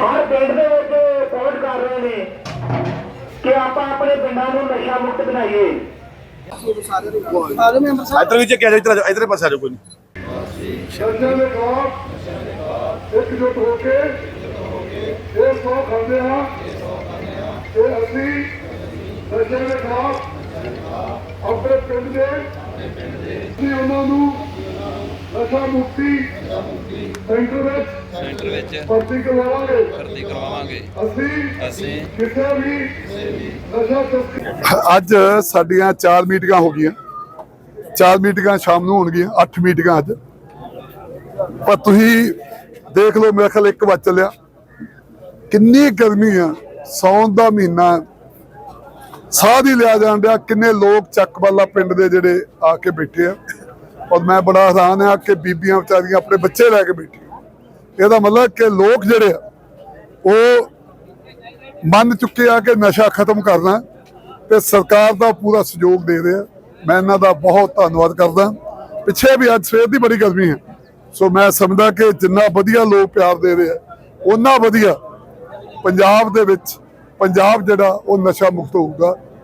ਹਰ ਪਿੰਡ ਦੇ ਵਿੱਚ ਪਹੁੰਚ ਕਰ ਰਹੇ ਨੇ ਕਿ ਆਪਾਂ ਆਪਣੇ ਪਿੰਡਾਂ ਨੂੰ ਨਸ਼ਾ ਮੁਕਤ ਬਣਾਈਏ। ਇੱਧਰ ਵੀ ਚੱਕਿਆ ਜਾ ਇੱਧਰ ਇੱਧਰ ਪਾਸੇ ਆ ਜਾਓ ਕੋਈ ਨਹੀਂ ਦੇ ਖਿਲਾਫ ਇਕਜੁੱਟ ਹੋ ਕੇ ਇਹ ਸੌ ਖਾਂਦੇ ਹਾਂ ਕਿ ਅਸੀਂ ਨਸ਼ਿਆਂ ਦੇ ਖਿਲਾਫ ਆਪਣੇ ਪਿੰਡ ਦੇ ਅਸੀਂ ਉਹਨਾਂ ਨੂੰ ਨਸ਼ਾ ਮੁਕਤੀ ਸੈਂਟਰ ਵਿੱਚ ਸੈਂਟਰ ਵਿੱਚ ਭਰਤੀ ਕਰਵਾਵਾਂਗੇ। ਭਰਤੀ ਕਰਵਾਵਾਂਗੇ। ਅਸੀਂ ਅਸੀਂ ਕਿਸੇ ਵੀ ਨਸ਼ਾ ਤਸਕਰੀ ਅੱਜ ਸਾਡੀਆਂ ਚਾਰ ਮੀਟਿੰਗਾਂ ਹੋ ਗਈਆਂ। ਚਾਰ ਮੀਟਿੰਗਾਂ ਸ਼ਾਮ ਨੂੰ ਹੋਣਗੀਆਂ ਅੱਠ ਮੀਟਿੰਗਾਂ ਅੱਜ। ਪਰ ਤੁਸੀਂ ਦੇਖ ਲਓ ਮੇਰੇ ਖਿਆਲ ਇੱਕ ਵੱਜ ਚੱਲਿਆ। ਕਿੰਨੀ ਗਰਮੀ ਆ ਸੌਣ ਦਾ ਮਹੀਨਾ। ਸਾਹ ਹੀ ਲਿਆ ਜਾਣ ਡਿਆ ਕਿੰਨੇ ਲੋਕ ਚੱਕਵਾਲਾ ਪਿੰਡ ਦੇ ਜਿਹੜੇ ਆ ਕੇ ਬੈਠੇ ਆ। ਔਰ ਮੈਂ ਬੜਾ ਹੈਰਾਨ ਆ ਕਿ ਬੀਬੀਆਂ ਵਿਚਾਰੀਆਂ ਆਪਣੇ ਬੱਚੇ ਲੈ ਕੇ ਬੈਠੀਆਂ। ਇਹਦਾ ਮਤਲਬ ਕਿ ਲੋਕ ਜਿਹੜੇ ਆ, ਉਹ ਮੰਨ ਚੁੱਕੇ ਆ ਕਿ ਨਸ਼ਾ ਖਤਮ ਕਰਨਾ ਤੇ ਸਰਕਾਰ ਦਾ ਪੂਰਾ ਸਹਿਯੋਗ ਦੇ ਰਿਹਾ ਮੈਂ ਇਹਨਾਂ ਦਾ ਬਹੁਤ ਧੰਨਵਾਦ ਕਰਦਾ ਪਿੱਛੇ ਵੀ ਅੱਜ ਸਵੇਰ ਦੀ ਬੜੀ ਗਰਮੀ ਹੈ। ਸੋ ਮੈਂ ਸਮਝਦਾ ਕਿ ਜਿੰਨਾ ਵਧੀਆ ਲੋਕ ਪਿਆਰ ਦੇ ਰਹੇ ਆ ਉਹਨਾਂ ਵਧੀਆ ਪੰਜਾਬ ਦੇ ਵਿੱਚ ਪੰਜਾਬ ਜਿਹੜਾ, ਉਹ ਨਸ਼ਾ ਮੁਕਤ ਹੋਊਗਾ।